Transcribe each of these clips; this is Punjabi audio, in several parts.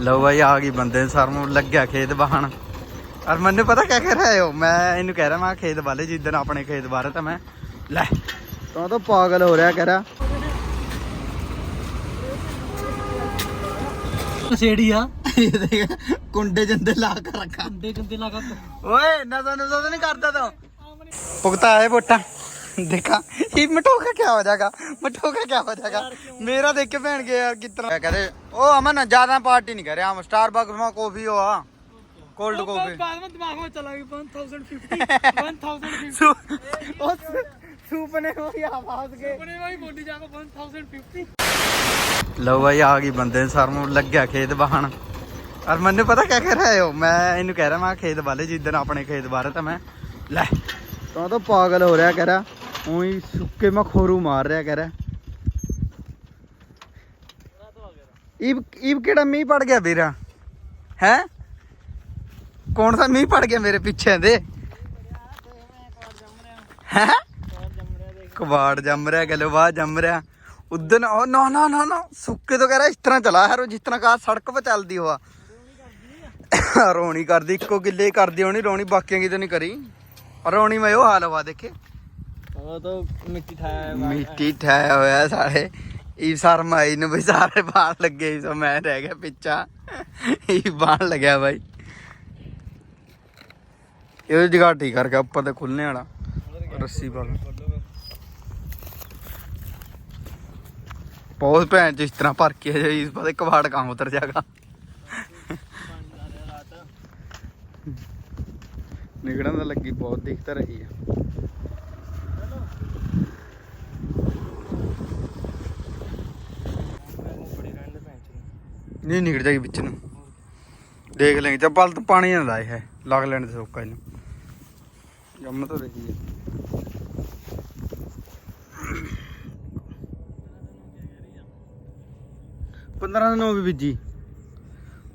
ਲਓ ਭਾਈ ਆ ਗਈ ਬੰਦੇ ਸਰ ਨੂੰ ਲੱਗਿਆ ਖੇਤ ਬਹਾਣ ਔਰ ਮੈਨੂੰ ਪਤਾ ਕਿਆ ਕਹਿ ਰਿਹਾ ਹੋ ਮੈਂ ਇਹਨੂੰ ਕਹਿ ਰਿਹਾ ਮੈਂ ਖੇਤ ਵਾਲੇ ਜਿੱਦਣ ਆਪਣੇ ਖੇਤ ਬਾਰੇ ਤਾਂ ਮੈਂ ਲੈ ਤੂੰ ਤਾਂ ਪਾਗਲ ਹੋ ਰਿਹਾ ਕਹਿ ਰਿਹਾ। ਨਸ਼ੇੜੀ ਆ। ਕੁੰਡੇ ਜੰਦੇ ਲਾ ਕੇ ਰੱਖਾਂ। ਕੰਡੇ ਲਾ ਕੇ ਓਏ ਨਜ਼ਰ ਨਜ਼ਰ ਤਾਂ ਨਹੀਂ ਕਰਦਾ ਤੂੰ। ਪੁਗਤਾ ਹੈ ਵੋਟਾਂ ਦੇਖਾ ਇਹ ਮਟੋਕਾ क्या हो जाएगा मटोका क्या हो जाएगा मेरा देख के बहन के यार कितना कहते ओ अमन ज्यादा पार्टी नहीं करे हम स्टारबक्स में कॉफी हो हाँ कोल्ड कॉफी बाद में दिमाग में चला गया 1050 1050 सुपने हो या आवाज के अपने भाई बोली जाको 1050 ਲਓ ਭਾਈ ਆ ਗਈ ਬੰਦੇ ਸਰ ਨੂੰ ਲੱਗਿਆ ਖੇਤ ਬਹਾਣ ਔਰ ਮੈਨੂੰ ਪਤਾ ਕਿਆ ਕਹਿ ਰਿਹਾ ਹੋ ਮੈਂ ਇਹਨੂੰ ਕਹਿ ਰਿਹਾ ਮੈਂ ਖੇਤ ਵਾਲੇ ਜਿੱਦਣ ਆਪਣੇ ਖੇਤ ਬਾਰੇ ਤਾਂ ਮੈਂ ਲੈ ਤੂੰ ਤਾਂ ਪਾਗਲ ਹੋ ਰਿਹਾ ਕਹਿ ਰਿਹਾ ਉਹੀ ਸੁੱਕੇ ਮੈਂ ਖੋਰੂ ਮਾਰ ਰਿਹਾ ਕਹਿ ਰਿਹਾ। ਈਬ ਕਿਹੜਾ ਮੀਂਹ ਪੜ ਗਿਆ ਵੀਰਾ? ਹੈ? ਕੌਣ ਸਾ ਮੀਂਹ ਪੜ ਗਿਆ ਮੇਰੇ ਪਿੱਛੇ ਦੇ? ਹੈ? ਕਬਾੜ ਜੰਮ ਰਿਹਾ ਗਲਵਾ ਜੰਮ ਰਿਹਾ। ਉਦਨ ਉਹ ਨਾ ਨਾ ਨਾ ਨਾ, ਸੁੱਕੇ ਤੋਂ ਕਹਿ ਰਿਹਾ ਇਸ ਤਰ੍ਹਾਂ ਚਲਾ ਹੈ ਜਿਸ ਤਰ੍ਹਾਂ ਕਾ ਸੜਕ 'ਤੇ ਚੱਲਦੀ ਹੋਆ। ਰੋਣੀ ਕਰਦੀ, ਇੱਕੋ ਗਿੱਲੇ ਕਰਦੀ ਹੋਣੀ, ਰੋਣੀ ਬਾਕੀਆਂ ਕਿਤੇ ਨਹੀਂ ਕਰੀ। ਰੋਣੀ ਮੈਂ ਉਹ ਹਾਲ ਹਵਾ ਦੇਖੇ। ਉਹ ਤਾਂ ਮਿੱਟੀ ਠਾਇਆ ਮਿੱਟੀ ਠਾਇਆ ਹੋਇਆ ਸਾਰੇ। ਇਹ ਸ਼ਰਮਾਈ ਨੂੰ ਵੀ ਸਾਰੇ ਬਾਣ ਲੱਗੇ ਸੋ ਮੈਂ ਰਹਿ ਗਿਆ ਪਿੱਛਾ। ਇਹ ਬਾਣ ਲੱਗਿਆ ਬਾਈ। ਇਹ ਜਗ੍ਹਾ ਠੀਕ ਕਰਕੇ ਉੱਪਰ ਤੇ ਖੁੱਲਨੇ ਵਾਲਾ। ਰੱਸੀ ਪਾ ਬਹੁਤ ਭੈਣ ਚ ਇਸ ਤਰ੍ਹਾਂ ਭਰ ਕੇ ਜਾਈ ਪਤਾ ਕਵਾੜ ਕੰਮ ਉਤਰ ਜਾਗਾ ਨਿਕੜਨ ਦਾ ਲੱਗੀ, ਬਹੁਤ ਦਿਖਤ ਰਹੀ ਆ ਨਹੀਂ ਨਿਕਲ ਜਾਏਗੀ ਵਿੱਚ ਨੂੰ। ਦੇਖ ਲੈਂਗੇ ਜਦ ਤਾਂ ਪਾਣੀ ਨਾ ਲਾਏ ਲੱਗ ਲੈਣ ਦੇ ਸੋਕਾ ਇਹਨੂੰ। ਜੰਮ ਤਾਂ ਰਹੀ ਪੰਦਰਾਂ ਦਿਨ ਹੋ ਗਏ ਬੀਜੀ।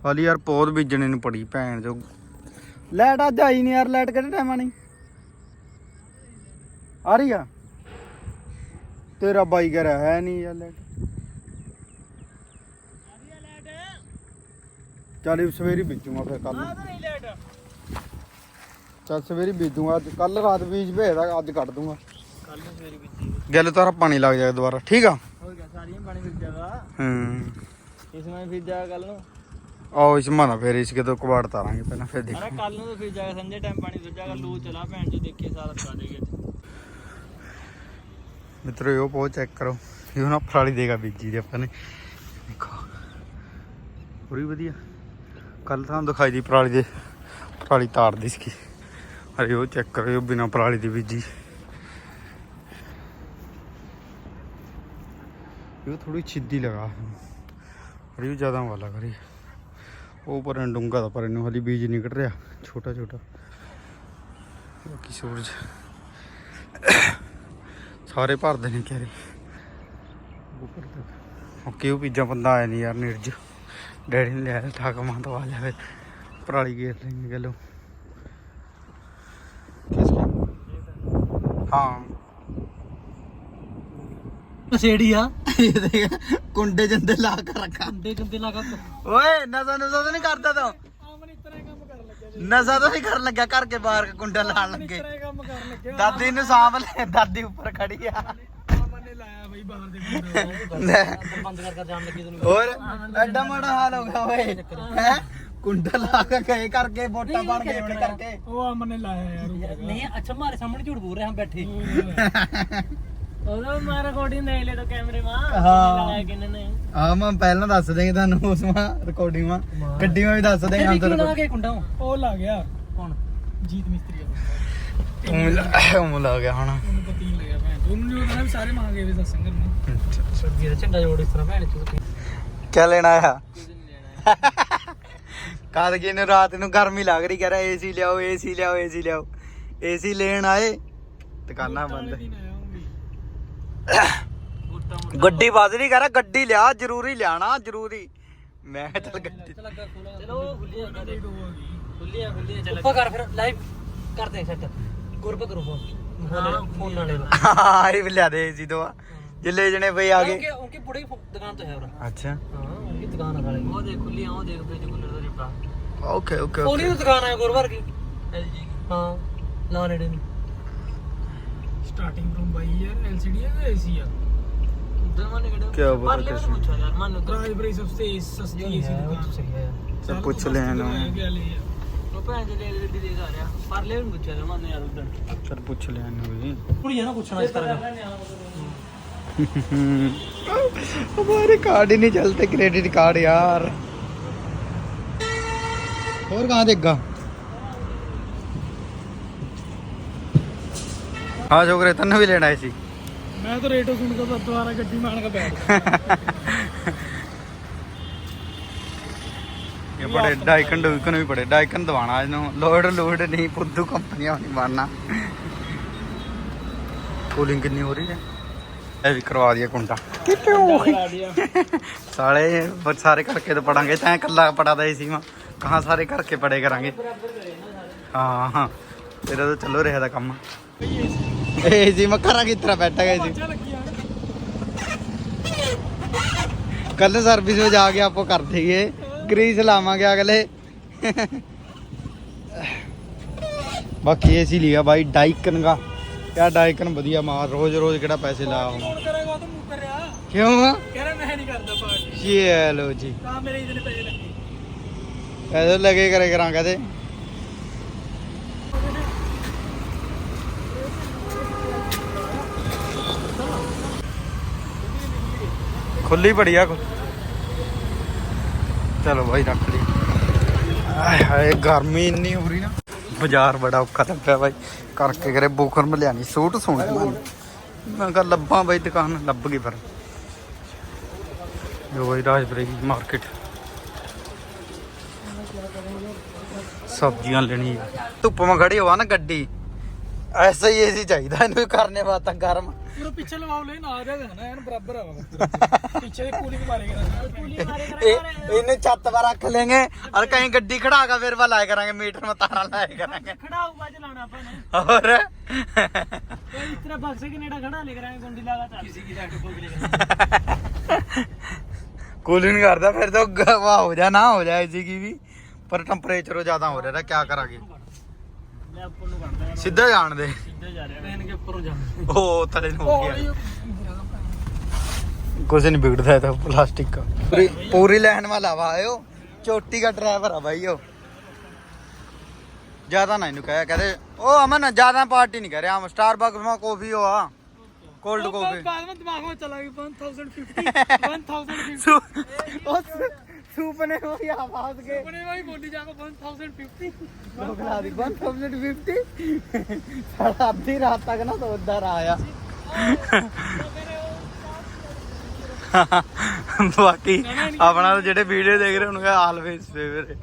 ਹਾਲੀ ਯਾਰ ਪੌਦ ਬੀਜਣੇ ਨੂੰ ਪੜੀ ਭੈਣ ਜੋ ਲੈਟ ਅੱਜ ਆਈ ਨਹੀਂ ਯਾਰ ਲੈਟ ਕਿਹੜੇ ਟਾਈਮ ਆਣੀ ਆ ਰਹੀ ਆ? ਤੇਰਾ ਬਾਈ ਘਰ ਹੈ ਨਹੀਂ ਯਾਰ ਲੈਟ ਚੱਲ ਇਹ ਸਵੇਰੇ ਬੀਜੂਗਾ ਫਿਰ ਕੱਲ ਚੱਲ ਸਵੇਰੇ ਬੀਜੂਗਾ ਅੱਜ ਕੱਲ ਰਾਤ ਬੀਜ ਭੇਜਦਾ ਅੱਜ ਕੱਢ ਦੂੰਗਾ। ਕੱਲ ਨੂੰ ਸਵੇਰੇ ਵਿੱਚ ਗੱਲ ਤਾਰਾ ਪਾਣੀ ਲੱਗ ਜਾਏਗਾ ਦੁਬਾਰਾ ਠੀਕ ਆ? ਹੋ ਗਿਆ ਸਾਰੀਆਂ ਪਾਣੀ ਵਿੱਚ ਜਾਗਾ ਹੂੰ। ਇਸ ਮੈਂ ਫਿਰ ਜਾਗਾ ਕੱਲ ਨੂੰ। ਆਓ ਇਸ ਮਾਨਾ ਫਿਰ ਇਸ ਕੇ ਤੋਂ ਕਬਾੜ ਤਾਰਾਂਗੇ ਪਹਿਲਾਂ ਫਿਰ ਦੇਖ ਅਰੇ ਕੱਲ ਨੂੰ ਤਾਂ ਫਿਰ ਜਾਗਾ ਸੰਜੇ ਟਾਈਮ ਪਾਣੀ ਵਿੱਚ ਜਾਗਾ ਲੂ ਚਲਾ ਭੈਣ ਚ ਦੇਖੇ ਸਾਰਾ ਪਾ ਦੇਗੇ ਮਿੱਤਰੋ ਇਹ ਪੋ ਚੈੱਕ ਕਰੋ। ਇਹ ਨਾ ਫਰਾਲੀ ਦੇਗਾ ਬੀਜੀ ਦੇ ਆਪਾਂ ਨੇ। ਦੇਖੋ। ਪੂਰੀ ਵਧੀਆ। ਕੱਲ ਤੁਹਾਨੂੰ ਦਿਖਾਈ ਦੀ ਪਰਾਲੀ ਦੇ ਪਰਾਲੀ ਤਾਰਦੀ ਸੀ ਅਰੇ ਉਹ ਚੈੱਕ ਕਰਿਓ ਬਿਨਾ ਪਰਾਲੀ ਦੀ ਬੀਜੀ। ਇਹ ਥੋੜੀ ਛਿੱਦੀ ਲਗਾ। ਅਰੇ ਵੀ ਜ਼ਿਆਦਾ ਵਾਲਾ ਕਰੀ। ਉਹ ਪਰ ਡੂੰਗਾ ਦਾ ਪਰ ਇਹਨੂੰ ਹਲੀ ਬੀਜ ਨਿਕਲ ਰਿਹਾ ਛੋਟਾ ਛੋਟਾ। ਬਾਕੀ ਸੂਰਜ। ਸਾਰੇ ਭਰਦੇ ਨੇ ਕਿਹੜੇ ਉੱਪਰ ਤੱਕ ਓਕੇ ਉਹ ਪੀਜਾ ਬੰਦਾ ਆਇਆ ਨਹੀਂ ਯਾਰ ਨਿਰਜ ਡੈਡੀ ਨੇ ਲਿਆ ਠਾਕ ਮਾਂ ਤੋਂ ਆ ਜਾਵੇ ਪਰਾਲੀ ਗੇਰ ਲੈਂਗੇ ਗੱਲੋ। ਹਾਂ। ਨਸ਼ੇੜੀ ਆ। ਕੁੰਡੇ ਜੰਦੇ ਲਾ ਕੇ ਰੱਖਾਂ। ਕੰਡੇ ਕੰਦੇ ਲਾ ਕੇ ਓਏ ਨਜ਼ਰ ਨਜ਼ਰ ਤਾਂ ਨਹੀਂ ਕਰਦਾ ਤੂੰ? ਨਜ਼ਰ ਤਾਂ ਨਹੀਂ ਕਰਨ ਲੱਗਾ ਘਰ ਕੇ ਬਾਹਰ ਕੁੰਡਾ ਲਾਣ ਲੱਗੇ। ਦਾਦੀ ਨੂੰ ਸਾਂਭ ਲੈ ਦਾਦੀ ਉੱਪਰ ਖੜੀ ਆ। ਬਈ ਬਾਹਰ ਦੇ ਲੈ ਬੰਦ ਕਰ ਕਰ ਜਾਣ ਲੱਗੀ ਤੈਨੂੰ ਹੋਰ ਐਡਾ ਮਾੜਾ ਹਾਲ ਹੋ ਗਿਆ ਓਏ। ਹੈ? ਕੁੰਡਾ ਲਾ ਕੇ ਗਏ ਕਰਕੇ ਵੋਟਾਂ ਬਣ ਗਏ ਹੁਣ ਕਰਕੇ। ਉਹ ਆਮਨ ਨੇ ਲਾਇਆ ਯਾਰ ਨਹੀਂ ਅੱਛਾ ਮਾਰੇ ਸਾਹਮਣੇ ਝੂਠ ਬੋਲ ਰਹੇ ਹਾਂ ਬੈਠੇ। ਉਹਦਾ ਮੈਂ ਰਿਕਾਰਡਿੰਗ ਦੇਖ ਲੈ ਤਾਂ ਕੈਮਰੇ ਮਾਂ ਹਾਂ। ਲਾਇਆ ਕਿੰਨੇ ਨੇ? ਆ ਮੈਂ ਪਹਿਲਾਂ ਦੱਸ ਦੇਂਗੇ ਤੁਹਾਨੂੰ ਉਸ ਮਾ ਰਿਕਾਰਡਿੰਗ ਮਾ। ਗੱਡੀ ਮਾ ਵੀ ਦੱਸ ਦੇਂਗੇ ਅੰਦਰ ਲਾ ਕੇ ਕੁੰਡਾ ਉਹ। ਲਾ ਗਿਆ। ਕੌਣ? ਜੀਤ ਮਿਸਤਰੀ ਉਹ ਲੱਗ ਗਿਆ ਹੁਣ। ਉਹਨੂੰ ਪਤੀ ਨਹੀਂ ਲੱਗਿਆ ਭੈਣ ਉਹਨੂੰ ਨਹੀਂ ਪਤਾ ਵੀ ਸਾਰੇ ਮਾਂ ਗਏ ਵੇ ਸਤਸੰਗ ਨੂੰ। ਸਰਦੀ ਦਾ ਝੰਡਾ ਜੋੜ ਇਸ ਤਰ੍ਹਾਂ ਭੈਣ ਚੋਂ ਕਿਆ ਲੈਣਾ ਆ? ਕਾਦ ਕੀ ਨੇ ਰਾਤ ਨੂੰ ਗਰਮੀ ਲੱਗ ਰਹੀ ਕਹ ਰਿਹਾ ਏਸੀ ਲਿਆਓ ਏਸੀ ਲਿਆਓ ਏਸੀ ਲਿਆਓ। ਏਸੀ ਲੈਣ ਆਏ ਦੁਕਾਨਾਂ ਬੰਦ। ਗੱਡੀ ਵੱਧ ਨਹੀਂ ਕਰ ਗੱਡੀ ਲਿਆ ਜ਼ਰੂਰੀ ਲਿਆਣਾ ਜ਼ਰੂਰੀ। ਮੈਂ ਕਿਹਾ ਚੱਲ ਗੱਡੀ ਚਲੋ ਖੁੱਲੀਆਂ ਖੁੱਲੀਆਂ ਖੁੱਲੀਆਂ ਚੱਲ ਉੱਪਰ ਕਰ। ਫਿਰ ਲਾਈਵ ਕਰਦੇ ਸੈੱਟ ਗੁਰਪ ਕਰੋ ਫੋਨ ਫੋਨ ਨਾਲੇ ਦਾ। ਹਾਂ ਇਹ ਵੀ ਲਿਆ ਦੇ ਏਸੀ ਤੋਂ ਜਿੱਲੇ ਜਣੇ ਬਈ ਆ ਗਏ। ਉਨਕੇ ਉਨਕੇ ਬੁੜੇ ਦੁਕਾਨ ਤੋਂ ਹੈ ਉਹ ਅੱਛਾ। ਹਾਂ ਉਨकी ਦੁਕਾਨ ਆ ਸਾਲੇ ਉਹ ਦੇਖ ਖੁੱਲੀ ਉਹ ਦੇਖ ਫ੍ਰਿਜ ਕੂਲਰ ਦਾ ਰਿਪੜਾ ਓਕੇ ਓਕੇ ਉਹ ਨਹੀਂ ਦੁਕਾਨ ਆ ਗੁਰਵਰ ਕੀ ਐਲਜੀ ਹਾਂ ਲਾ ਨੇੜੇ ਨੂੰ। ਸਟਾਰਟਿੰਗ ਫਰਮ ਬਾਈ ਯਾਰ ਐਲਸੀਡੀ ਹੈ ਜਾਂ ਏਸੀ ਆ? ਉਧਰ ਮਨ ਕਿਹੜੇ? ਕਿਆ ਪਤਾ ਪਰ ਲੈ ਕਿਸ ਮੈਨੂੰ ਪੁੱਛਿਆ ਯਾਰ ਮਨ ਉਧਰ। ਪ੍ਰਾਈਸ ਪ੍ਰਾਈਸ ਆਫ ਸਟੇ ਸਸਤੀ ਏਸੀ ਦੁਕਾਨ ਸਹੀ ਹੈ ਤੇ ਪੁੱਛ ਲਿਆ ਇਹਨੂੰ ਉਹ ਭੈਣ ਦੇ ਲੈ ਗੱਡੀ ਦੇ ਘਰ ਆ ਪਰ ਲੈ ਮੈਨੂੰ ਪੁੱਛਿਆ ਯਾਰ ਮਨ ਯਾਰ ਉਧਰ ਚਲ ਪੁੱਛ ਲਿਆ ਇਹਨੂੰ ਵੀ ਕੁੜੀ ਆ ਨਾ ਪੁੱਛਣਾ ਇਸ ਤਰ੍ਹਾਂ हमारे कार्ड ही नहीं चलते क्रेडिट कार्ड यार और कहाँ देगा हाँ छोकरे तन्ने भी लेना है सी ਮੈਂ ਤਾਂ ਰੇਟੋ ਸੁਣ ਕੇ ਬਸ ਦੁਬਾਰਾ ਗੱਡੀ ਮਾਣ ਕੇ ਬੈਠ ये बड़े डाइकन डुइकन भी बड़े डाइकन दवाना इन्हों लोड लोड नहीं फुद्दू कंपनियां नहीं मारना कूलिंग कितनी हो रही है ये भी करवा दिया कुंडा साले बस सारे करके तो पढ़ांगे चाहे कल्ला पढ़ा था इसी में कहाँ सारे करके पढ़े करांगे हाँ हाँ तेरा तो चलो रहा था कम ए जी मैं करा की तरह बैठा गया जी कल सर्विस में जाके आपको कर देंगे ਗਰੀਸ ਲਾਵਾਂਗੇ ਅਗਲੇ। ਬਾਕੀ ਏਸੀ ਲਿਆ ਬਾਈ ਡਾਈਕਨ ਦਾ। ਯਾ ਡਾਈਕਨ ਵਧੀਆ ਮਾਰ ਰੋਜ਼ ਰੋਜ਼ ਕਿਹੜਾ ਪੈਸੇ ਲਾ ਆਉਂ ਕਰੇਗਾ ਤਾਂ ਮੂੰਹ ਕਰਿਆ। ਕਿਉਂ ਕਹਿੰਦਾ ਮੈਂ ਨਹੀਂ ਕਰਦਾ ਪਾਰਟੀ ਇਹ ਲੋ ਜੀ। ਤਾਂ ਮੇਰੇ ਇਤਨੇ ਪੈਸੇ ਲੱਗੇ। ਪੈਸੇ ਲੱਗੇ ਕਰੇ ਕਰਾਂ ਕਹਦੇ। ਖੁੱਲੀ ਬੜੀ ਆ ਚਲੋ ਬਾਈ ਰੱਖ ਲਈ। ਆਏ ਹਾਏ, ਗਰਮੀ ਇੰਨੀ ਹੋ ਰਹੀ ਨਾ। ਬਾਜ਼ਾਰ ਬੜਾ ਔਖਾ ਲੱਗਿਆ ਬਾਈ। ਕਰਕੇ ਕਰੇ ਬੋਖਰਮ ਲਿਆਣੀ ਸੂਟ ਸੋਹਣੇ ਮੈਂ ਕਹ ਲੱਭਾਂ ਬਾਈ ਦੁਕਾਨ, ਲੱਭ ਗਈ ਪਰ ਜੋ ਬਾਈ ਰਾਜਪੁਰੇ ਦੀ ਮਾਰਕੀਟ ਸਬਜ਼ੀਆਂ ਲੈਣੀ ਧੁੱਪ ਮਾ ਖੜੀ ਹੋਆ ਨਾ ਗੱਡੀ। ਐਸਾ ਹੀ ਏਸੀ ਚਾਹੀਦਾ ਇਹਨੂੰ ਕਰਨੇ ਵਾਸਤੇ ਗਰਮ ਪੂਰਾ ਪਿੱਛੇ ਲਵਾਓ ਲੈ ਨਾ ਆ ਜਾਗਾ ਨਾ ਐਨ ਬਰਾਬਰ ਆਵਾ ਪਿੱਛੇ ਦੇ ਕੂਲਿੰਗ ਮਾਰੇਗਾ ਇਹ ਇਹਨੂੰ ਛੱਤ ਪਰ ਰੱਖ ਲੈਂਗੇ ਔਰ ਕहीं ਗੱਡੀ ਖੜਾ ਕੇ ਫਿਰ ਵਾ ਲਾਇਆ ਕਰਾਂਗੇ ਮੀਟਰ ਮੇ ਤਾਰਾਂ ਲਾਇਆ ਕਰਾਂਗੇ ਖੜਾ ਹੋਊਗਾ ਚਲਾਣਾ ਆਪਾਂ ਨੇ ਹੋਰ ਕੋਈ ਇਸ ਤਰ੍ਹਾਂ ਬਕਸੇ ਕੇ ਨੇੜਾ ਖੜਾ ਲੈ ਕਰਾਂਗੇ ਗੁੰਡੀ ਲਗਾ ਚੱਲ ਕਿਸੇ ਕੀ ਰੱਖ ਕੋਲ ਲੈ ਕੂਲਿੰਗ ਕਰਦਾ ਫਿਰ ਤਾਂ ਗਵਾ ਹੋ ਜਾ ਨਾ ਹੋ ਜਾ ਏਸੀ ਕੀ ਵੀ ਪਰ ਟੈਂਪਰੇਚਰ ਜ਼ਿਆਦਾ ਹੋ ਰਿਹਾ ਕਿਆ ਕਰਾਂਗੇ ਸਿੱਧਾ ਜਾਣ ਦੇ। ਸਿੱਧਾ ਜਾ ਰਿਹਾ। ਟ੍ਰੇਨ ਕੇ ਉੱਪਰੋਂ ਜਾਂਦਾ ਉਹ ਤਲੇ ਨੂੰ ਹੋ ਗਿਆ। ਕੁਝ ਨਹੀਂ ਵਿਗੜਦਾ ਪੂਰੀ ਲੈਣ ਵਾਲਾ ਵਾ ਆਇਓ ਚੋਟੀ ਦਾ ਡਰਾਈਵਰ ਆ ਬਾਈ ਉਹ। ਜ਼ਿਆਦਾ ਨਾ ਇਹਨੂੰ ਕਹਿਆ ਕਹਦੇ ਉਹ ਅਮਨ ਜ਼ਿਆਦਾ ਪਾਰਟੀ ਨਹੀਂ ਕਰ ਰਿਹਾ ਸਟਾਰਬਕਸ ਮਾ ਕਾਫੀ ਹੋ ਆ। ਕੋਲਡ ਕਾਫੀ ਬਾਅਦ ਵਿੱਚ ਦਿਮਾਗ ਵਿੱਚ ਚਲਾ ਗਿਆ 1050 1050 ਉਹ सुपने वो ही आवाज के सुपने भाई बोली जाको 1050 बकला दी 1050 साला अभी रात तक ना तो उधर आया ਬਾਕੀ ਆਪਣਾ ਜਿਹੜੇ ਵੀਡੀਓ ਦੇਖ ਰਹੇ ਉਹਨਾਂ ਆਲਵੇਸ ਫੇਵਰ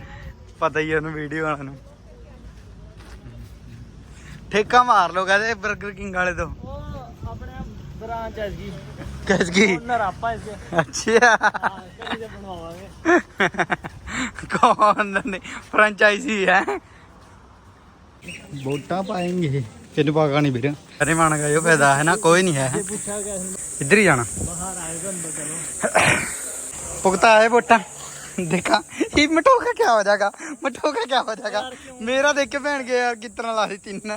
ਪਤਾ ਹੀ ਉਹਨੂੰ ਵੀਡੀਓ ਵਾਲਿਆਂ ਨੂੰ। ਠੇਕਾ ਮਾਰ ਲੋ ਕਹਿੰਦੇ 버ਗਰ ਕਿੰਗ ਵਾਲੇ ਤੋਂ। ਉਹ ਆਪਣੇ ਬ੍ਰਾਂਚ ਹੈ ਜੀ। किसकी ओनर आपा इसके अच्छा कौन नहीं फ्रेंचाइजी है वोटा पाएंगे ਤੈਨੂੰ ਪਾਗਾ ਨਹੀਂ ਵੀਰ। ਅਰੇ ਮਾਨ ਗਾਇਓ ਫਾਇਦਾ ਹੈ ਨਾ ਕੋਈ ਨਹੀਂ ਹੈ। ਇੱਧਰ ਹੀ ਜਾਣਾ। ਬਾਹਰ ਆਏਗਾ ਅੰਦਰ ਚਲੋ। ਪੁਗਤਾ ਹੈ ਵੋਟਾਂ। ਦੇਖਾ ਇਹ ਮਟੋ ਕਾ ਕੀ ਹੋ ਜਾਏਗਾ? ਮਟੋ ਕੀ ਹੋ ਜਾਏਗਾ? ਮੇਰਾ ਦੇਖ ਕੇ ਭੈਣ ਕੇ ਯਾਰ ਕਿਤਨਾ ਲਾ ਦਿੱਤੀ ਤਿੰਨ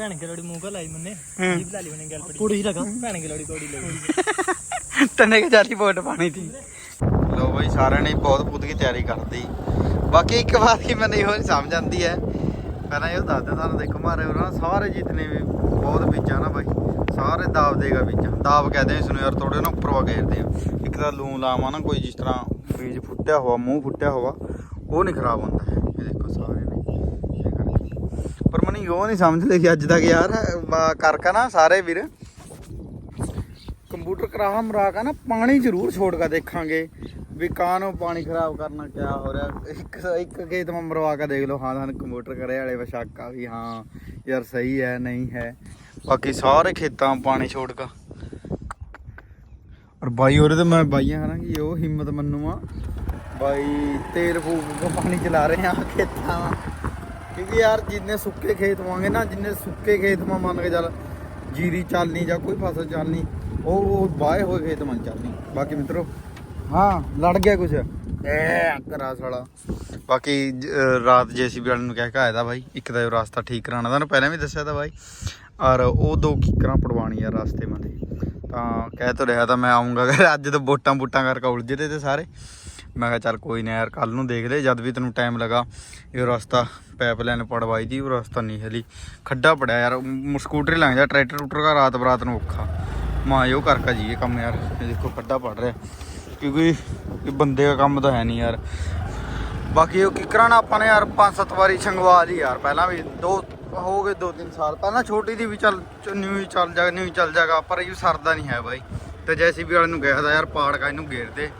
ਭੈਣ ਕੇ ਲੋੜੀ ਮੂੰਹ ਕਾ ਲਾਈ ਮੰਨੇ। ਹੂੰ। ਜੀਬ ਲਾ ਲਈ ਉਹਨੇ ਗੱਲ ਪੜੀ। ਕੁੜੀ ਹੀ ਲਗਾ। ਭੈਣ ਕੇ ਲੋੜੀ ਕੋੜੀ ਲਈ। ਤਨੇ ਕੇ ਜਾਰੀ ਵੋਟ ਪਾਣੀ ਥੀ ਲੋ ਬਈ ਸਾਰਿਆਂ ਨੇ ਬਹੁਤ ਪੁੱਤ ਕੀ ਤਿਆਰੀ ਕਰਦੀ ਬਾਕੀ ਇੱਕ ਵਾਰ ਕੀ ਮੈਨੂੰ ਇਹੋ ਨਹੀਂ ਸਮਝ ਆਉਂਦੀ ਹੈ। ਪਹਿਲਾਂ ਇਹ ਦੱਸਦੇ ਤੁਹਾਨੂੰ ਦੇਖੋ ਮਾਰੇ ਉਹਨਾਂ ਸਾਰੇ ਜਿਤਨੇ ਵੀ ਬਹੁਤ ਬੀਜਾਂ ਨਾ ਬਾਈ ਸਾਰੇ ਦਾਬ ਦੇਗਾ ਬੀਜਾਂ ਦਾਬ ਕਹਦੇ ਇਸ ਨੂੰ ਯਾਰ ਥੋੜੇ ਨਾ ਉੱਪਰ ਵਾ ਘੇਰਦੇ ਆ। ਇੱਕ ਤਾਂ ਲੂਣ ਲਾਵਾਂ ਨਾ ਕੋਈ ਜਿਸ ਤਰ੍ਹਾਂ ਬੀਜ ਫੁੱਟਿਆ ਹੋਵਾ ਮੂੰਹ ਫੁੱਟਿਆ ਹੋਵਾ ਉਹ ਨਹੀਂ ਖਰਾਬ ਹੁੰਦਾ। ਹੈ ਇਹ ਦੇਖੋ ਸਾਰੇ। ਪਰ ਮੈਨੂੰ ਉਹ ਨਹੀਂ ਸਮਝ ਲੱਗੀ ਅੱਜ ਤੱਕ ਯਾਰ ਕਰਕਾ ਨਾ ਸਾਰੇ ਵੀਰ। ਕੰਪਿਊਟਰ ਕਰਾਹਾ ਮਰਾ ਕੇ ਨਾ, ਪਾਣੀ ਜ਼ਰੂਰ ਛੋੜ ਕੇ ਦੇਖਾਂਗੇ। ਵੀ ਕਾਹਨੂੰ ਪਾਣੀ ਖਰਾਬ ਕਰਨਾ, ਕਿਆ ਹੋ ਰਿਹਾ। ਇੱਕ ਇੱਕ ਖੇਤ ਮੈਂ ਮਰਵਾ ਕੇ ਦੇਖ ਲਓ। ਹਾਂ ਤੁਹਾਨੂੰ ਕੰਪਿਊਟਰ ਕਰੇ ਵਾਲੇ ਵਸ਼ੱਕ ਆ ਵੀ, ਹਾਂ, ਯਾਰ ਸਹੀ ਹੈ, ਨਹੀਂ ਹੈ। ਬਾਕੀ ਸਾਰੇ ਖੇਤਾਂ ਪਾਣੀ ਛੋੜ ਕੇ ਔਰ ਬਾਈ ਉਹਦੇ ਤੇ ਮੈਂ ਬਾਈਆਂ ਹਨਾ ਕਿ ਉਹ ਹਿੰਮਤ ਮੰਨੂ ਆ ਬਾਈ ਤੇਲ ਫੂਕ ਕੇ ਪਾਣੀ ਚਲਾ ਰਹੇ ਆ ਖੇਤਾਂ ਕਿਉਂਕਿ ਯਾਰ ਜਿੰਨੇ ਸੁੱਕੇ ਖੇਤ ਹੋਵਾਂਗੇ ਨਾ, ਜਿੰਨੇ ਸੁੱਕੇ ਖੇਤ ਮਾ ਮੰਨ ਕੇ ਚੱਲ, ਜੀਰੀ ਚੱਲਣੀ ਜਾਂ ਕੋਈ ਫਸਲ ਚੱਲਣੀ, ਉਹ ਉਹ ਬਾਏ ਹੋਏ ਖੇਤ ਮਨ ਚੱਲਣੀ। ਬਾਕੀ ਮਿੱਤਰੋ, ਹਾਂ, ਲੜ ਗਿਆ ਕੁਛ? ਐ ਕਰਾ ਸਾਲਾ ਬਾਕੀ ਰਾਤ ਜੇਸੀਬੀ ਵਾਲੇ ਨੂੰ ਕਹਿ ਕੇ ਆਇਆ ਦਾ ਬਾਈ, ਇੱਕ ਤਾਂ ਰਸਤਾ ਠੀਕ ਕਰਾਉਣਾ। ਤੁਹਾਨੂੰ ਪਹਿਲਾਂ ਵੀ ਦੱਸਿਆ ਤਾਂ ਬਾਈ, ਔਰ ਉਹ ਦੋ ਕਿਕਰਾਂ ਪੜਵਾਣੀ ਆ ਰਸਤੇ ਮਾਤੇ ਤਾਂ ਕਹਿ ਤਾਂ ਰਿਹਾ ਤਾਂ ਮੈਂ ਆਉਂਗਾ ਅੱਜ ਤਾਂ ਵੋਟਾਂ ਬੂਟਾਂ ਕਰਕੇ ਉਲਝੇ ਤੇ ਸਾਰੇ। ਮੈਂ ਕਿਹਾ ਚੱਲ ਕੋਈ ਨਾ ਯਾਰ ਕੱਲ ਨੂੰ ਦੇਖਦੇ, ਜਦ ਵੀ ਤੈਨੂੰ ਟਾਈਮ ਲਗਾ। ਇਹ ਰਸਤਾ ਪਾਈਪਲਾਈਨ ਪੜਵਾਈ ਦੀ, ਉਹ ਰਸਤਾ ਨਹੀਂ ਹਲੀ। ਖੱਡਾ ਪੜਿਆ ਯਾਰ ਸਕੂਟਰ ਹੀ ਲੰਘ ਜਾ ਟਰੈਕਟਰ ਟੂਟਰ ਦਾ ਰਾਤ ਬਰਾਤ ਨੂੰ ਔਖਾ। ਮਾਂ, ਇਹੋ ਕਰਕਾ ਜੀ ਇਹ ਕੰਮ ਯਾਰ। ਇਹ ਦੇਖੋ, ਖੱਡਾ ਪੜ ਰਿਹਾ। ਕਿਉਂਕਿ ਇਹ ਬੰਦੇ ਦਾ ਕੰਮ ਤਾਂ ਹੈ ਨਹੀਂ ਯਾਰ। ਬਾਕੀ ਉਹ ਕਿਕਰਾਂ ਨਾਲ ਆਪਾਂ ਨੇ ਯਾਰ ਪੰਜ ਸੱਤ ਵਾਰੀ ਛੰਗਵਾ ਲਈ ਯਾਰ। ਪਹਿਲਾਂ ਵੀ ਦੋ, ਹੋ ਗਏ ਦੋ ਤਿੰਨ ਸਾਲ। ਪਹਿਲਾਂ ਛੋਟੀ ਦੀ ਵੀ ਚੱਲ ਨਿਊ ਹੀ ਚੱਲ ਜਾ ਨਿਊ ਚੱਲ ਜਾਗਾ, ਪਰ ਇਹ ਸਰਦਾ ਨਹੀਂ ਹੈ ਬਾਈ। ਤੇ ਜੈਸੀਬੀ ਵਾਲੇ ਨੂੰ ਕਿਹਾ ਤਾਂ ਯਾਰ, ਪਾੜ ਕਾ, ਇਹਨੂੰ ਘੇਰ ਦੇ।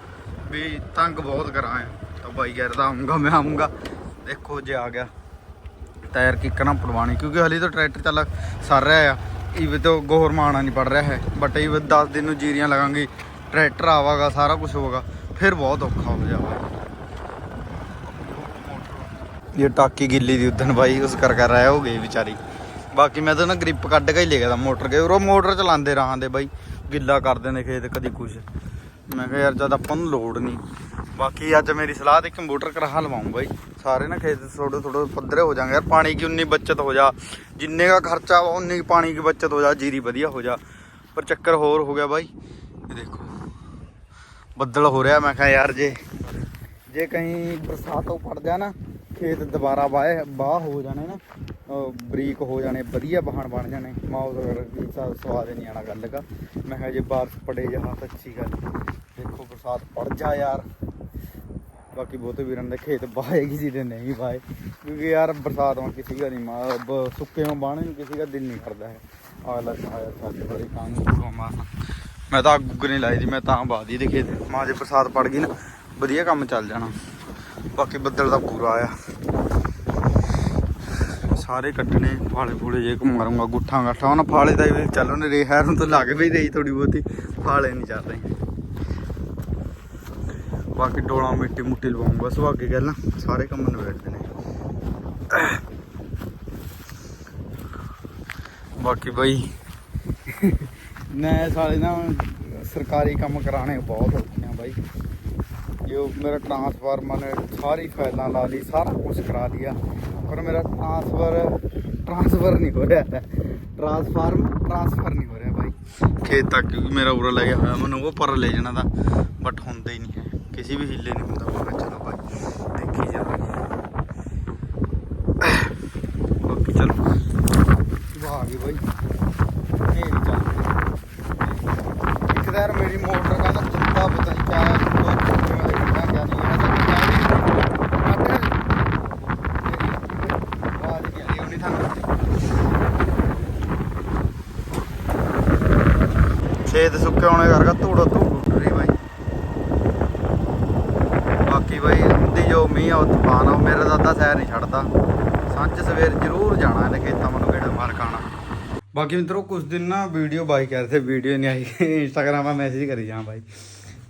ਵੀ ਤੰਗ ਬਹੁਤ ਕਰਾਂ ਤਾਂ ਬਾਈ ਯਾਰ ਤਾਂ ਆਉਂਗਾ ਮੈਂ ਆਉਂਗਾ ਦੇਖੋ ਜੇ ਆ ਗਿਆ। ਟਾਇਰ ਯਾਰ ਕਿੱਕਣਾ ਪੜਵਾਣੀ ਕਿਉਂਕਿ ਹਲੇ ਤਾਂ ਟਰੈਕਟਰ ਚੱਲ ਸਰ ਰਿਹਾ ਆ। ਇਵੇਂ ਤਾਂ ਗੋਹਰ ਮਾਣਾ ਨਹੀਂ ਪੜ ਰਿਹਾ ਹੈ। ਬਟ ਇਵੇਂ 10 ਦਿਨ ਨੂੰ ਜੀਰੀਆਂ ਲਗਾਂਗੇ। ਟਰੈਕਟਰ ਆਵਾਗਾ, ਸਾਰਾ ਕੁਝ ਹੋਗਾ ਫਿਰ ਬਹੁਤ ਔਖਾ ਹੋ ਜਾਵਾ ਇਹ ਟਾਕੀ ਗਿੱਲੀ ਦੀ ਉਦਣ ਬਾਈ ਉਸ ਕਰ ਕਰ ਰਿਹਾ ਹੋ ਗਈ ਵਿਚਾਰੀ। ਬਾਕੀ ਮੈਂ ਤਾਂ ਨਾ ਗ੍ਰਿਪ ਕੱਢ ਕੇ ਹੀ ਲੈ ਗਿਆ ਮੋਟਰ ਕੇ। ਉਹ ਮੋਟਰ ਚਲਾਉਂਦੇ ਰਹਾਂ ਦੇ ਬਾਈ। ਗਿੱਲਾ ਕਰਦੇ ਨੇ ਖੇਤ ਕਦੀ ਕੁਛ। ਮੈਂ ਕਿਹਾ ਯਾਰ ਜਦ ਆਪਾਂ ਨੂੰ ਲੋੜ ਨਹੀਂ ਬਾਕੀ ਅੱਜ ਮੇਰੀ ਸਲਾਹ ਤੇ ਕੰਪਿਊਟਰ ਕਰਾ ਲਵਾਉਂ ਬਾਈ। ਸਾਰੇ ਨਾ ਖੇਤ ਥੋੜੇ ਥੋੜੇ ਪੱਧਰੇ ਹੋ ਜਾਣਗੇ ਯਾਰ ਪਾਣੀ ਕੀ ਉਨੀ ਬੱਚਤ ਹੋ ਜਾ। ਜਿੰਨੇ ਦਾ ਖਰਚਾ ਵਾ ਉਨੀ ਪਾਣੀ ਕੀ ਬੱਚਤ ਹੋ ਜਾ, ਜੀਰੀ ਵਧੀਆ ਹੋ ਜਾ। ਪਰ ਚੱਕਰ ਹੋਰ ਹੋ ਗਿਆ ਬਾਈ। ਇਹ ਦੇਖੋ। ਬੱਦਲ ਹੋ ਰਿਹਾ, ਮੈਂ ਕਿਹਾ ਯਾਰ ਜੇ ਜੇ ਕਹੀਂ ਬਰਸਾਤ ਤੋਂ ਪੜ ਜਾ ਨਾ, ਖੇਤ ਦੁਬਾਰਾ ਵਾਹ ਬਾਹ ਹੋ ਜਾਣੇ ਨਾ। ਬਰੀਕ ਹੋ ਜਾਣੇ, ਵਧੀਆ ਬਹਾਨ ਬਣ ਜਾਣੇ। ਮਾਉਸ ਵੀ ਸਵਾਦ ਨਹੀਂ ਆਣਾ ਗੱਲ ਦਾ। ਮੈਂ ਕਿਹਾ ਜੇ ਬਾਰਿਸ਼ ਪੜੇ ਜਹਾਂ ਤਾਂ ਅੱਛੀ ਗੱਲ। ਦੇਖੋ ਬਰਸਾਤ ਪੜ ਜਾ ਯਾਰ। ਬਾਕੀ ਬਹੁਤੇ ਵੀਰਾਂ ਦੇ ਖੇਤ ਬਾਏ ਕਿਸੇ ਦੇ ਨਹੀਂ ਬਾਏ ਕਿਉਂਕਿ ਯਾਰ ਬਰਸਾਤ ਹੁਣ ਕਿਸੇ ਦਾ ਨਹੀਂ, ਮਾ ਸੁੱਕੇ ਹੋਂ ਬਾਣੇ ਨੂੰ ਕਿਸੇ ਦਾ ਦਿਨ ਨਹੀਂ ਕਰਦਾ ਹੈ। ਅਗਲਾ ਸਾਇਆ ਸਾਡੇ ਬੜੀ ਕਾਂਗੂ ਮਾਸਾ ਮੈਂ। ਤਾਂ ਅੱਗ ਨਹੀਂ ਲਾਈ ਦੀ, ਮੈਂ ਤਾਂ ਬਾਦੀ ਦੇ ਖੇਤ ਮਾਂ, ਜੇ ਬਰਸਾਤ ਪੜ ਗਈ ਨਾ, ਵਧੀਆ ਕੰਮ ਚੱਲ ਜਾਣਾ। ਬਾਕੀ ਬੱਦਲ ਦਾ ਪੂਰਾ ਆਇਆ। ਸਾਰੇ ਕੱਟਣੇ, ਫਾਲੇ ਫੂਲੇ ਜੇ ਮਾਰੂੰਗਾ, ਗੁੱਠਾਂ ਗਾਠਾਂ ਉਹਨਾਂ ਫਾਲੇ ਦਾ ਚੱਲ ਉਹਨੇ ਰੇ ਹੈਰ ਨੂੰ ਤਾਂ ਲੱਗ ਵੀ ਰਹੀ ਥੋੜੀ ਬਹੁਤੀ, ਫਾਲੇ ਨਹੀਂ ਚੱਲ ਰਹੇ। ਬਾਕੀ ਡੋਲਾ ਮਿੱਟੀ ਮੁੱਟੀ ਲਵਾਉਂਗਾ ਸੁਹਾਗੇ ਗੱਲ, ਸਾਰੇ ਕੰਮ ਨਿਬੇੜਦੇ ਨੇ। ਬਾਕੀ ਬਾਈ ਮੈਂ ਸਾਲੇ ਨਾ ਸਰਕਾਰੀ ਕੰਮ ਕਰਾਣੇ ਬਹੁਤ ਔਖੇ ਆ ਬਾਈ। ਜੋ ਮੇਰਾ ਟਰਾਂਸਫਾਰਮਰ ਨੇ ਸਾਰੀ ਫਾਈਲਾਂ ਲਾ ਲਈ, ਸਾਰਾ ਕੁਝ ਕਰਾ ਲਿਆ। ਪਰ ਮੇਰਾ ਟਰਾਂਸਫਰ ਟਰਾਂਸਫਰ ਨਹੀਂ ਹੋ ਰਿਹਾ। ਟਰਾਂਸਫਾਰਮ ਟਰਾਂਸਫਰ ਨਹੀਂ ਹੋ ਰਿਹਾ ਬਾਈ। ਖੇਤ ਤੱਕ ਕਿਉਂਕਿ ਮੇਰਾ ਉਰਾ ਲੈ ਗਿਆ ਹੋਇਆ ਮੈਨੂੰ, ਉਹ ਪਰ ਲੈ ਜਾਣਾ ਦਾ ਬਟ ਹੁੰਦਾ ਹੀ ਨਹੀਂ ਹੈ। ਕਿਸੇ ਵੀ ਹਿੱਲੇ ਨਹੀਂ ਹੁੰਦਾ। ਮੈਂ ਕਿਹਾ ਚਲੋ ਬਾਈ ਦੇਖੀ ਜਾਵਾਂਗੇ ਬਾਕੀ ਚਲੋ ਸੁਭਾ ਆ ਗਈ ਬਾਈ ਇਹ ਨਹੀਂ ਚੱਲ ਇੱਕ ਤਾਂ ਯਾਰ ਮੇਰੀ ਮੋਟਰ ਕਹਿੰਦਾ ਚੁੱਤਾ ਪਤਾ ਨਹੀਂ ਕਿਆ ਦੋ ਚੁੱਤੇ ਵਾਲੇ ਕੱਢਾਂ ਕਿਆ ਨਹੀਂ ਇਹਨਾਂ ਦਾ ਕਿਆ ਵੀ ਕੱਢ ਆਵਾਜ਼ ਨਹੀਂ ਆਈ ਉਹਨੇ ਤੁਹਾਨੂੰ ਛੇਦ ਸੁੱਕੇ ਧੂੜੋ, ਧੂੜ ਉੱਡ ਰਹੀ ਬਾਈ। ਬਾਕੀ ਬਾਈ, ਹੁੰਦੀ ਜੋ ਮੀਂਹ ਆ ਤੂਫਾਨ ਆ ਮੇਰਾ ਦਾਦਾ ਸੈਰ ਨਹੀਂ ਛੱਡਦਾ। ਸਾਂਝ ਸਵੇਰ ਜ਼ਰੂਰ ਜਾਣਾ ਇਹਨੇ ਖੇਤਾਂ ਮੈਨੂੰ ਗੇੜਾ ਮਾਰ ਖਾਣਾ ਬਾਕੀ ਮਿੱਤਰੋ ਕੁਝ ਦਿਨ ਨਾ ਵੀਡੀਓ ਬਾਈ ਕਰ ਥੇ ਵੀਡੀਓ ਨਹੀਂ ਆਈ। ਇੰਸਟਾਗ੍ਰਾਮ 'ਤੇ ਮੈਸੇਜ ਕਰੀ ਜਾਂ ਬਾਈ।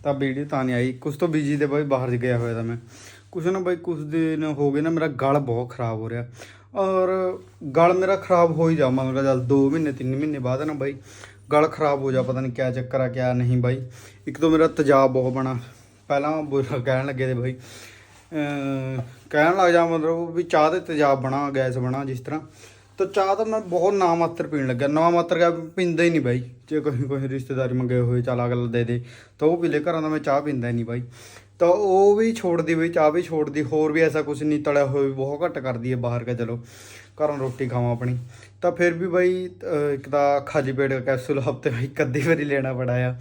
ਤਾਂ ਵੀਡੀਓ ਤਾਂ ਨਹੀਂ ਆਈ। ਕੁਝ ਤੋਂ ਬਿਜ਼ੀ ਦੇ ਬਾਈ ਬਾਹਰ ਗਿਆ ਹੋਇਆ ਤਾਂ ਮੈਂ। ਕੁਛ ਨਾ ਬਾਈ ਕੁਝ ਦਿਨ ਹੋ ਗਏ ਨਾ, ਮੇਰਾ ਗਲ ਬਹੁਤ ਖਰਾਬ ਹੋ ਰਿਹਾ। ਔਰ ਗਲ ਮੇਰਾ ਖਰਾਬ ਹੋ ਹੀ ਜਾ ਮਤਲਬ ਜਦ 2 ਮਹੀਨੇ 3 ਮਹੀਨੇ ਬਾਅਦ ਨਾ ਬਾਈ। ਗਲ ਖਰਾਬ ਹੋ ਜਾ, ਪਤਾ ਨਹੀਂ ਕਿਆ ਚੱਕਰ ਆ, ਕਿਆ ਨਹੀਂ ਬਾਈ। ਇੱਕ ਤੋਂ ਮੇਰਾ ਤਜਾਬ ਬਹੁਤ ਬਣਾ। ਪਹਿਲਾਂ ਬੁਰਾ ਕਹਿਣ ਲੱਗੇ ਤੇ ਬਾਈ ਕਹਿਣ ਲੱਗ ਜਾ ਮਤਲਬ ਵੀ ਚਾਹ ਦੇ ਤਜਾਬ ਬਣਾ, ਗੈਸ ਬਣਾ, ਜਿਸ ਤਰ੍ਹਾਂ। ਤਾਂ ਚਾਹ ਤਾਂ ਮੈਂ ਬਹੁਤ ਨਾ ਮਾਤਰ ਪੀਣ ਲੱਗਾ ਨਾ ਮਾਤਰ ਗਿਆ ਪੀਂਦਾ ਹੀ ਨਹੀਂ ਬਾਈ। ਜੇ ਕੋਈ ਕੋਈ ਰਿਸ਼ਤੇਦਾਰੀ ਮੰਗੇ ਹੋਏ, ਚੱਲ ਅਗਲਾ ਦੇ ਦੇ, ਤਾਂ ਉਹ ਪੀਲੇ ਘਰਾਂ ਦਾ ਮੈਂ ਚਾਹ ਪੀਂਦਾ ਹੀ ਨਹੀਂ ਬਾਈ। ਤਾਂ ਉਹ ਵੀ ਛੋੜਦੀ ਬਈ, ਚਾਹ ਵੀ ਛੋੜਦੀ। ਹੋਰ ਵੀ ਐਸਾ ਕੁਝ ਨਹੀਂ, ਤਲਿਆ ਹੋਇਆ ਵੀ ਬਹੁਤ ਘੱਟ ਕਰਦੀ ਹੈ, ਬਾਹਰ ਕਾ ਚਲੋ। ਘਰੋਂ ਰੋਟੀ ਖਾਵਾਂ ਆਪਣੀ। ਤਾਂ ਫਿਰ ਵੀ ਬਾਈ ਇੱਕ ਤਾਂ ਖਾਲੀ ਪੇਟ ਦਾ ਕੈਪਸੂਲ ਹਫ਼ਤੇ ਵਿੱਚ ਅੱਧੀ ਵਾਰੀ ਲੈਣਾ ਪੜਾ ਆ।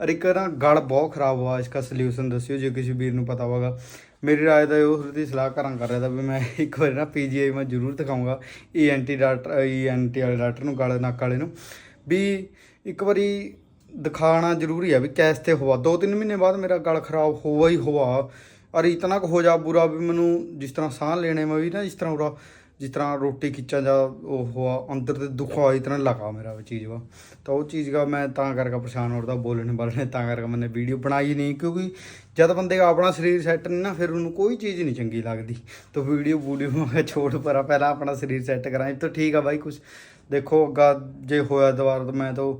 ਔਰ ਇੱਕ ਨਾ ਗਲ ਬਹੁਤ ਖਰਾਬ ਹੋਆ, ਇਸ ਦਾ ਸੋਲੂਸ਼ਨ ਦੱਸਿਓ, ਜੇ ਕਿਸੇ ਵੀਰ ਨੂੰ ਪਤਾ ਹੋਵੇਗਾ। ਮੇਰੀ ਰਾਏ ਦਾ ਉਹ ਦੀ ਸਲਾਹ ਕਰਾਂ ਕਰ ਰਿਹਾ ਤਾਂ ਵੀ ਮੈਂ ਇੱਕ ਵਾਰ ਨਾ ਪੀਜੀਆਈ ਮੈਂ ਜ਼ਰੂਰ ਦਿਖਾਉਂਗਾ ਈਐਨਟੀ ਡਾਕਟਰ ਟੀ ਵਾਲੇ ਡਾਕਟਰ ਨੂੰ, ਗਲ, ਨੱਕ ਵਾਲੇ ਨੂੰ। ਵੀ ਇੱਕ ਵਾਰੀ ਦਿਖਾਣਾ ਜ਼ਰੂਰੀ ਆ ਵੀ ਕੈਸ ਤੇ ਹੋਆ। 2-3 ਮਹੀਨੇ ਬਾਅਦ ਮੇਰਾ ਗਲ ਖਰਾਬ ਹੋਵਾ ਹੀ ਹੋਵਾ ਔਰ ਇਤਨਾ ਕੁ ਹੋ ਜਾ ਬੁਰਾ ਵੀ ਮੈਨੂੰ ਜਿਸ ਤਰ੍ਹਾਂ ਸਾਹ ਲੈਣੇ ਮੈਂ ਵੀ ਨਾ ਇਸ ਤਰ੍ਹਾਂ ਉਰਾ जिस तरह रोटी खिंचा जा ओह् हुआ अंदर ते दुख हुआ इतना लगा मेरा चीज़ वा तो वो चीज़ का मैं तां करके परेशान हो रहा था बोलने बोलने तां करके मैंने वीडियो बनाई नहीं क्योंकि जब बंदे का अपना शरीर सेट नहीं ना फिर उन्हें कोई चीज़ नहीं चंगी लगती तो वीडियो वूडियो मैं छोड़ पर पहला अपना शरीर सेट कराएं तो ठीक है भाई कुछ ਦੇਖੋ ਅੱਗਾ ਜੇ ਹੋਇਆ ਦੁਬਾਰਾ ਤਾਂ ਮੈਂ ਤਾਂ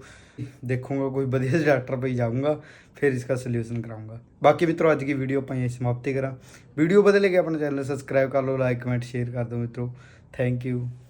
ਦੇਖੂੰਗਾ ਕੋਈ ਵਧੀਆ ਡਾਕਟਰ ਪਈ ਜਾਊਂਗਾ ਫਿਰ ਇਸਕਾ ਸੋਲੂਸ਼ਨ ਕਰਾਉਂਗਾ ਬਾਕੀ ਮਿੱਤਰੋ ਅੱਜ ਦੀ ਵੀਡੀਓ ਆਪਾਂ ਇਹ ਸਮਾਪਤੀ ਕਰਾਂ ਵੀਡੀਓ ਬਦਲੇ ਕੇ ਆਪਣਾ ਚੈਨਲ ਸਬਸਕ੍ਰਾਈਬ ਕਰ ਲਓ ਲਾਈਕ ਕਮੈਂਟ ਸ਼ੇਅਰ ਕਰ ਦਿਓ ਮਿੱਤਰੋ ਥੈਂਕ ਯੂ